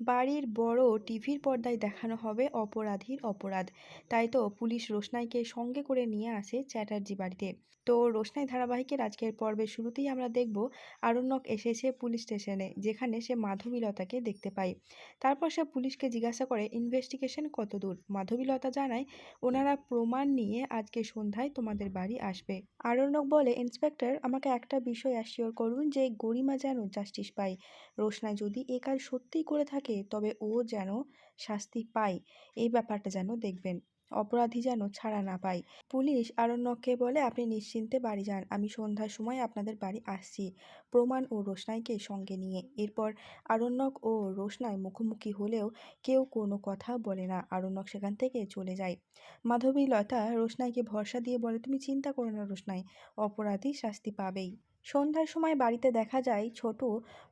বাড়ির বড় টিভির পর্দায় দেখানো হবে অপরাধীর অপরাধ। তাই তো পুলিশ রোশনাইকে সঙ্গে করে নিয়ে আসে চ্যাটার্জি বাড়িতে। তো রোশনাই ধারাবাহিকের আজকের পর্বের শুরুতেই আমরা দেখব, আরণ্যক এসেছে পুলিশ স্টেশনে, যেখানে সে মাধবীলতাকে দেখতে পায়। তারপর সে পুলিশকে জিজ্ঞাসা করে, ইনভেস্টিগেশন কত দূর? মাধবীলতা জানায়, ওনারা প্রমাণ নিয়ে আজকে সন্ধ্যায় তোমাদের বাড়ি আসবে। আরণ্যক বলে, ইন্সপেক্টর, আমাকে একটা বিষয় অ্যাসিওর করুন যে গরিমা যেন জাস্টিস পায়। রোশনাই, যদি এ কাজ সত্যিই করে থাকে তবে ও যেন শাস্তি পায়, এই ব্যাপারটা যেন দেখবেন। অপরাধী যেন ছাড়া না পায়। পুলিশ আরণ্যককে বলে, আপনি নিশ্চিন্তে বাড়ি যান, আমি সন্ধ্যার সময় আপনাদের বাড়ি আসছি। প্রমাণ ও রোশনাইকে সঙ্গে নিয়ে। এরপর আরণ্যক ও রোশনাই মুখোমুখি হলেও কেউ কোনো কথা বলে না। আরণ্যক সেখান থেকে চলে যায়। মাধবী লতা রোশনাইকে ভরসা দিয়ে বলে, তুমি চিন্তা করো না রোশনাই, অপরাধী শাস্তি পাবেই। সন্ধ্যার সময় বাড়িতে দেখা যায় ছোট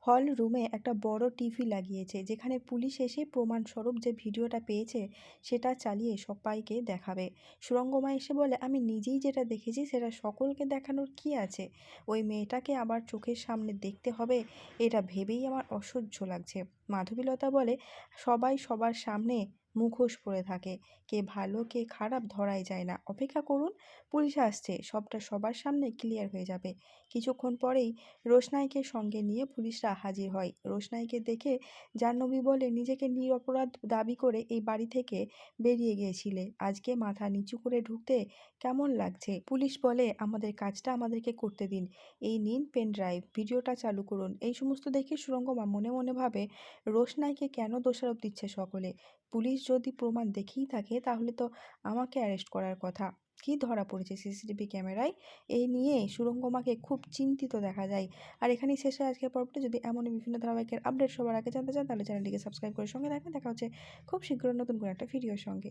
হল রুমে একটা বড় টিভি লাগিয়েছে, যেখানে পুলিশ এসে প্রমাণস্বরূপ যে ভিডিওটা পেয়েছে সেটা চালিয়ে সবাইকে দেখাবে। সুরঙ্গমা এসে বলে, আমি নিজেই যেটা দেখেছি সেটা সকলকে দেখানোর কি আছে? ওই মেয়েটাকে আবার চোখের সামনে দেখতে হবে? এটা ভেবেই আমার অসহ্য লাগছে। মাধবীলতা বলে, সবাই সবার সামনে মুখোশ পরে থাকে। কে ভালো, কে খারাপ ধরাই যায় না। অপেক্ষা করুন, পুলিশ আসছে। সবটা সবার সামনে ক্লিয়ার হয়ে যাবে। কিছুক্ষণ পরেই রোশনাইকে সঙ্গে নিয়ে পুলিশরা হাজির হয়। রোশনাইকে দেখে জাহ্নবী বলে, নিজেকে নিরপরাধ দাবি করে এই বাড়ি থেকে বেরিয়ে গিয়েছিলে। আজকে মাথা নিচু করে ঢুকতে কেমন লাগছে? পুলিশ বলে, আমাদের কাজটা আমাদেরকে করতে দিন। এই নিন পেন ড্রাইভ, ভিডিওটা চালু করুন। এই সমস্ত দেখে সুরঙ্গমা মনে মনে ভাবে রোশনাইকে কেন দোষারোপ দিচ্ছে সকলে? পুলিশ যদি প্রমাণ দেখেই থাকে, তাহলে তো আমাকে অ্যারেস্ট করার কথা। কি ধরা পড়েছে সিসিটিভি ক্যামেরায়? এই নিয়ে সুরঙ্গমাকে খুব চিন্তিত দেখা যায়। আর এখানেই শেষ হয় আজকের পর্বটি। যদি এমনই বিভিন্ন ধারাবাহিকের আপডেট সবার আগে জানতে চান, তাহলে চ্যানেলটিকে সাবস্ক্রাইব করে সঙ্গে রাখবেন দেখা হচ্ছে খুব শীঘ্র নতুন কোনো একটা ভিডিওর সঙ্গে।